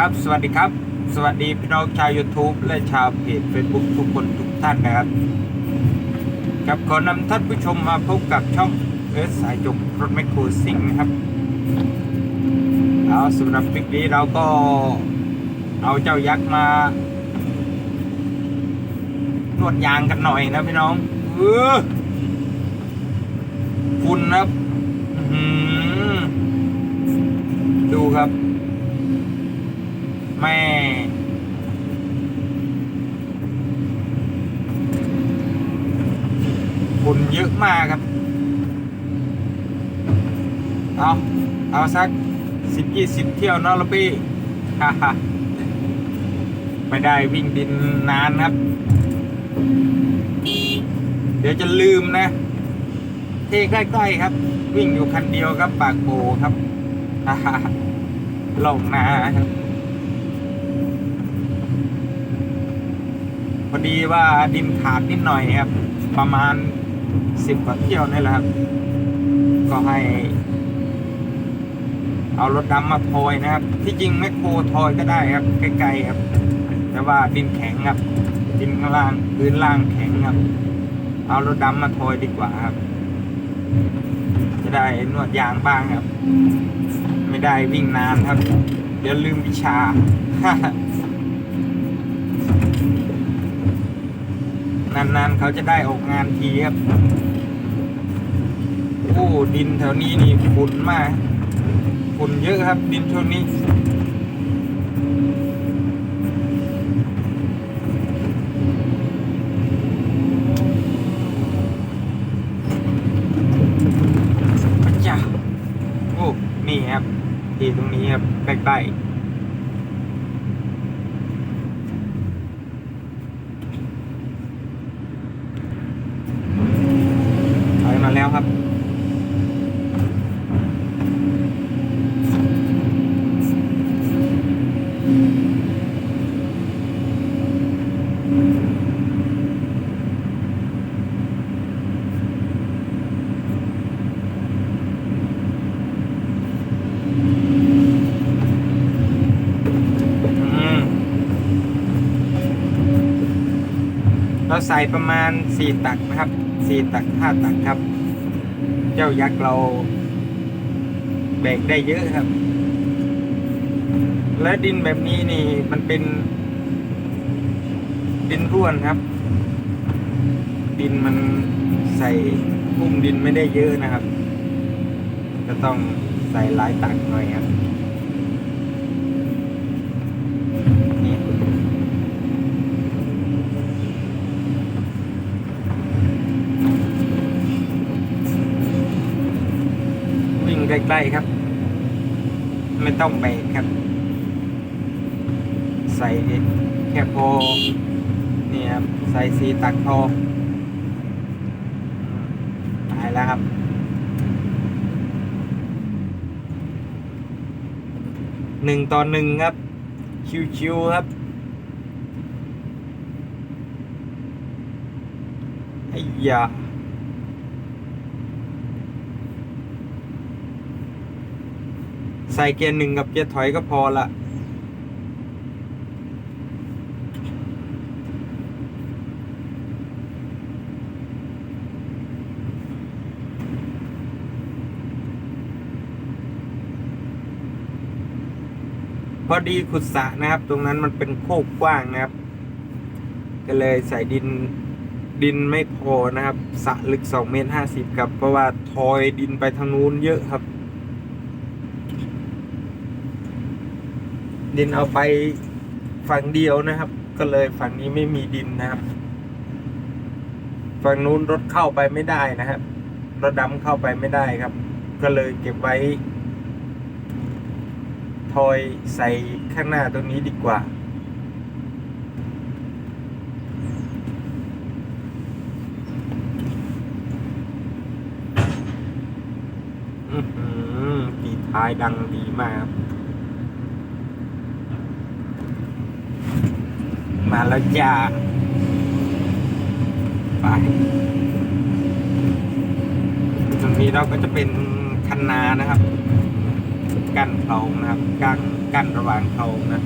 ครับ สวัสดีครับ สวัสดีพี่น้องชาว YouTube และชาวเพจ Facebook ทุกคนทุกท่านนะครับกับขอนำท่านผู้ชมมาพบกับช่องเอสสายจบรถแมคโครซิงนะครับเอาสำหรับคลิปนี้เราก็เอาเจ้ายักษ์มานวดยางกันหน่อยนะพี่น้องเออคุณนะครับดูครับ แม่ฝุ่นเยอะมากครับ เอาเอาสักสิบยี่สิบเที่ยวนอะละพี่าฮ่าไม่ได้วิ่งดินนานครับ เดี๋ยวจะลืมนะ เท่ใกล้ๆครับ วิ่งอยู่คันเดียวครับ ปากโบครับลงนาครับ พอ ดีว่าดินขาดนิดหน่อยครับ ประมาณสิบกว่าเที่ยวนี่แหละครับ ก็ให้ เอารถดำมาโทยนะครับ ที่จริงแมคโครโทยก็ได้ครับใกลๆครับ แต่ว่าดินแข็งครับ ดินข้างล่างพื้นล่างแข็งครับ เอารถดำมาโทยดีกว่าครับ จะได้นวดยางบ้างครับ ไม่ได้วิ่งนานครับ เดี๋ยวลืมวิชา นานๆเขาจะได้ออกงานทีครับโอ้ดินแถวนี้นี่ฝุ่นมากฝุ่นเยอะครับ ดินช่วงนี้พระเจ้าโอ้นี่ครับที่ตรงนี้ครับใกล้ๆ ถอยมา แล้วครับ เราใส่ประมาณสี่ตักนะครับสี่ตักห้าตักครับ เจ้ายักษ์เราแบกได้เยอะครับ และดินแบบนี้นี่มันเป็น ดินร่วนครับ ดินมันใส่พุ่มดินไม่ได้เยอะนะครับ ก็ต้องใส่หลายตักหน่อยครับนี่ วิ่ง ใกล้ๆครับ ไม่ต้องเบรกครับ ใส่แค่พอนี่ครับใส่สีตักพอตายแล้วครับหนึ่งต่อหนึ่งครับ ชิวๆครับไอ้ยา ใส่เกียร์หนึ่งกับเกียร์ถอยก็พอละพอดีขุดสระนะครับ ตรงนั้นมันเป็นโคกกว้างนะครับ ก็เลยใส่ดินดินไม่พอนะครับสระลึกสองเมตรห้าสิบครับ เพราะว่าทอยดินไปทางนู้นเยอะครับ ดินเอาไปฝั่งเดียวนะครับ ก็เลยฝั่งนี้ไม่มีดินนะครับ ฝั่งนู้นรถเข้าไปไม่ได้นะครับ รถดำเข้าไปไม่ได้ครับ ก็เลยเก็บไว้ทอยใส่ข้างหน้าตรงนี้ดีกว่าอืมปีท้ายดังดีมากครับ มาแล้วจ้าไปตรงนี้เราก็จะเป็นคันนานะครับ กั้นคลองนะครับ กั้นกั้นระหว่างคลองนะ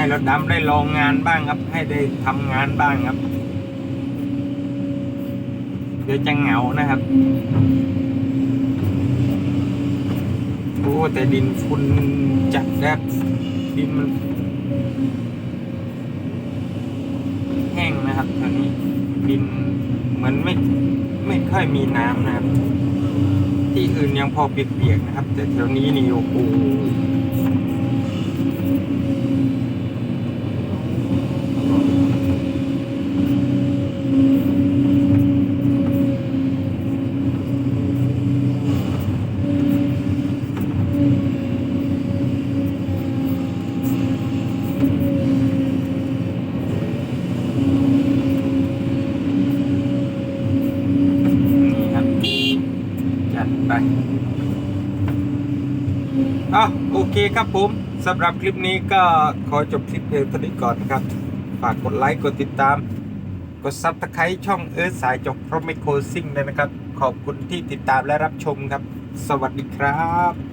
ให้รถดำได้ลองงานบ้างครับ ให้ได้ทำงานบ้างครับ เดี๋ยวจะเหงานะครับโอ้แต่ดินคุณจัดนะครับดินมันแห้งนะครับตอนนี้ดินเหมือนไม่ไม่ค่อยมีน้ำนะครับ ที่อื่นยังพอเปียกๆนะครับ แต่แถวนี้นี่โอ้โห ไปอะโอเคครับผมสำหรับคลิปนี้ก็ขอจบคลิปเพียงเท่านี้ก่อนนะครับ ฝากกดไลค์ กดติดตาม กดซับสไครต์ช่องเอิร์ธสายจบพรอมไมโครซิ่งด้วยนะครับ ขอบคุณที่ติดตามและรับชมครับ สวัสดีครับ